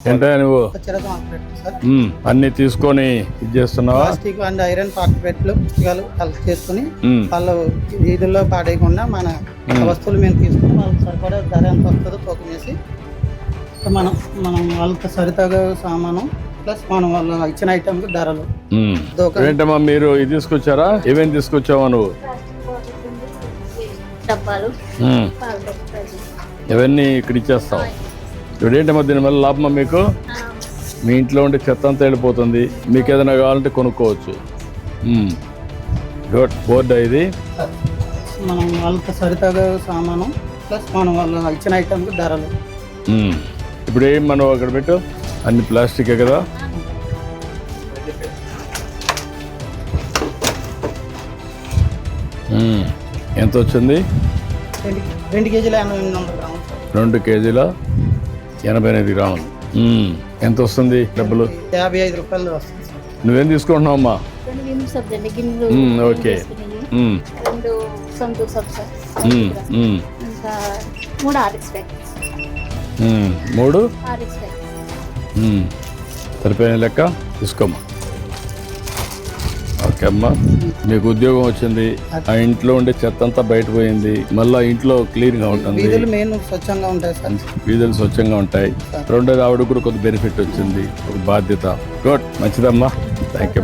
ఏంటో నువ్వు? అన్ని తీసుకొని ఇది చేస్తున్నావా? ప్లాస్టిక్ అండ్ ఐరన్ పాకెట్లు పుస్తకాలు కలెక్ట్ చేసుకుని వాళ్ళు వీధుల్లో పాడేయకుండా మన వస్తువులు మేము తీసుకుని వాళ్ళకి సరిపడా ధర ఎంత వస్తుందో తూకం వేసి మనం మనం వాళ్ళకి సరితగా సామాను ప్లస్ మనం వాళ్ళు ఇచ్చిన ఐటమ్కి ధరలు. ఏంటమ్మా మీరు ఇది తీసుకొచ్చారా? ఏమేమి తీసుకొచ్చావా నువ్వు? డబ్బాలు. ఇవన్నీ ఇక్కడ ఇచ్చేస్తావు ఇప్పుడు ఏంటమ్మా దీనివల్ల లాభమా మీకు? మీ ఇంట్లో ఉండే చెత్త అంతా వెళ్ళిపోతుంది. మీకు ఏదైనా కావాలంటే కొనుక్కోవచ్చు. గుడ్ బోర్డు ఇది? మనం వాళ్ళకి సరితగా సామాను ప్లస్ మనం వాళ్ళు ఇచ్చిన ఐటమ్కి ధరలు. ఇప్పుడు ఏం మనం అక్కడ పెట్టు? అన్ని ప్లాస్టికే కదా. ఎంత వచ్చింది? రెండు కేజీల. రెండు కేజీల? ఎనభై ఎనిమిది గ్రాములు. ఎంత వస్తుంది డబ్బులు? యాభై ఐదు రూపాయలు వస్తుంది నువ్వేం తీసుకుంటున్నావు అమ్మా ఓకే. మూడు. సరిపోయిన లెక్క తీసుకోమ్మా. అమ్మా మీకు ఉద్యోగం వచ్చింది ఆ ఇంట్లో ఉండే చెత్త అంతా బయట పోయింది మళ్ళా ఇంట్లో క్లీన్గా ఉంటుంది. వీధులు మెయిన్ స్వచ్ఛంగా ఉంటాయి సార్. వీధులు స్వచ్ఛంగా ఉంటాయి. రెండోది ఆవిడ కూడా కొద్ది బెనిఫిట్ వచ్చింది ఒక బాధ్యత. గుడ్ మంచిదమ్మా. Thank you